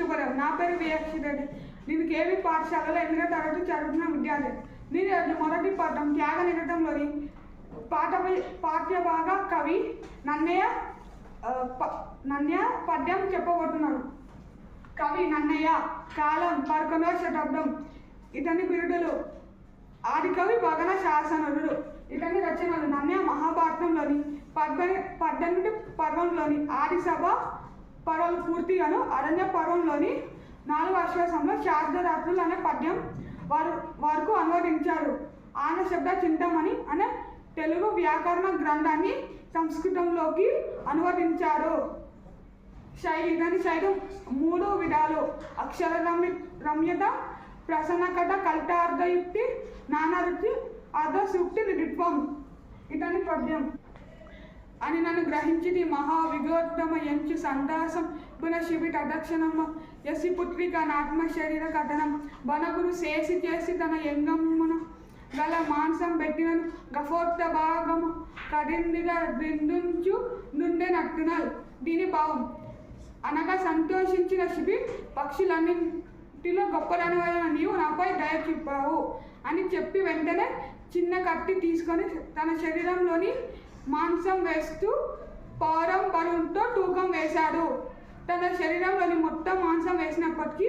శుభోదయం నా పేరు వియక్షి రెడ్డి. నేను కేవీ పాఠశాలలో ఎనిమిదో తరగతి చదువుతున్న విద్యార్థి. నేను మొదటి పాఠం త్యాగ నిరతంలోని పాఠ పాఠ్య భాగ కవి నన్నయ్య నన్నయ్య పద్యం చెప్పబోతున్నాను కవి నన్నయ్య కాలం పదకొండవ శతాబ్దం. ఇతని బిరుదులు ఆదికవి భగన శాసనరుడు ఇతని రచనలు నన్నయ్య మహాభారతంలోని పద్మ పద్దెనిమిది పర్వంలోని ఆదిసభ పర్వాలు పూర్తిగాను అరణ్య పర్వంలోని నాలుగు అశ్వాసంలో శారదరాత్రులు అనే పద్యం వారు వరకు అనువదించారు. ఆన శబ్ద చింతమణి అనే తెలుగు వ్యాకరణ గ్రంథాన్ని సంస్కృతంలోకి అనువదించారు. శైలి దాని శైలి మూడు విధాలు. అక్షర రమ్య రమ్యత ప్రసన్నకట కల్టార్థయుక్తి నానారుచి అర్ధసూక్తి నిరుత్వం ఇతని పద్యం అని నన్ను గ్రహించిది మహా విగోత్తమ ఎంచు సందాసం పునఃశిబిట అదక్షణమ్మ యసి పుత్రిక నాత్మ శరీర కథనం. బనగురు శేసి చేసి తన ఎంగమ్మున గల మాంసం పెట్టినను. గఫోర్త భాగము కడిందిగా బిందుంచు నుండే నట్టునల్ దీని భావం. అనగా సంతోషించిన శిబి పక్షులన్నింటిలో గొప్పదనవైన నీవు నాపై దయ చూపావు అని చెప్పి వెంటనే చిన్న కట్టి తీసుకొని తన శరీరంలోని మాంసం వేస్తూ పారం బరువుతో తూకం వేశాడు తన శరీరంలోని మొత్తం మాంసం వేసినప్పటికీ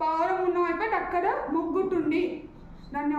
పావురం ఉన్న వైపు అక్కడ మొగ్గుతుంది. ధన్యవాదాలు.